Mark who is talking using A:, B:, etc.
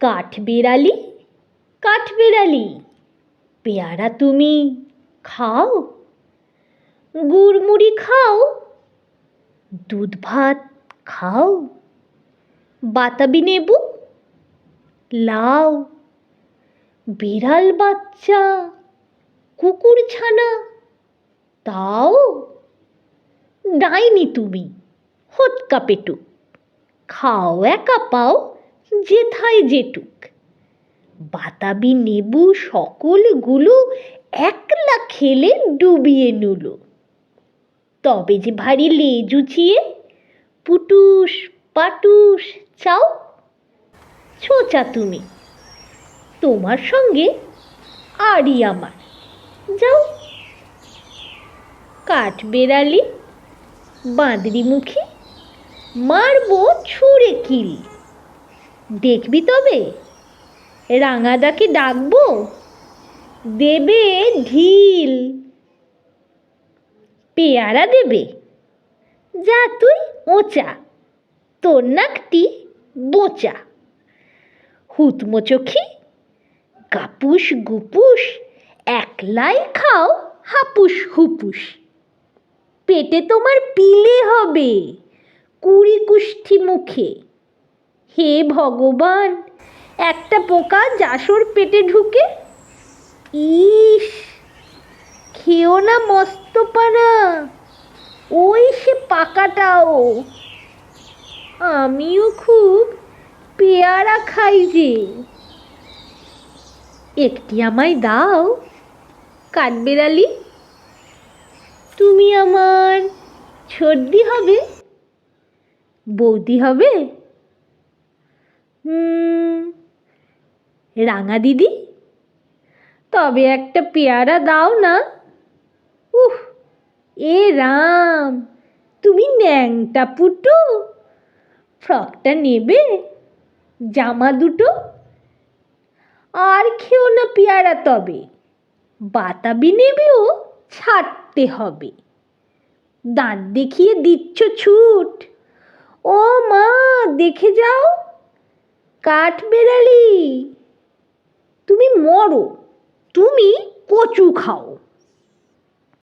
A: কাঠবেড়ালি? কাঠবেড়ালি। পেয়ারা তুমি খাও? গুড়মুড়ি খাও? দুধ ভাত খাও? বাতাবি নেবু? লাউ বিড়াল বাচ্চা? কুকুর ছানা? তাও? ডাইনি তুমি হোৎকা পেটুক খাও একা পাও? যেথায় যেটুক। বাতাবি নেবু সকলগুলো একলা খেলে ডুবিয়ে নুলো। তবে যে ভারী লেজ উঁচিয়ে পুটুস পাটুস, চাও, ছোচা তুমি। তোমার সঙ্গে আরই আমার। যাও। কাঠবেড়ালি বাঁদরি মুখী মারবো ছুঁড়ে কিল। দেখবি তবে? রাঙাদাকে ডাকবো? দেবে ঢিল। পেয়ারা দেবে? যা তুই ওচা তোর নাকটি বোচা। হুতমোচোখি কাপুস গুপুস, একলাই খাও হাপুস হুপুস। পেটে তোমার পিলে হবে কুড়ি কুষ্ঠি মুখে। হে ভগবান, একটা পোকা জাসর পেটে ঢুকে? ইস, খেও না মস্ত পানা। ওই সে পাকাটাও। আমিও খুব পেয়ারা খাই যে। একটি আমায় দাও, কাঠবেড়ালি। তুমি আমার সর্দি হবে, বৌদি হবে। রাঙা দিদি? তবে একটা পেয়ারা দাও না। উহ, এ রাম, তুমি ন্যাংটা পুটু। ফ্রকটা নেবে, জামা দুটো। আর খেও না পেয়ারা তবে, বাতাবি নেবেও ছাড়তে হবে। দাঁত দেখিয়ে দিচ্ছ ছুট। ও মা, দেখে যাও। কাঠ বেড়ালি তুমি মরো তুমি কচু খাও।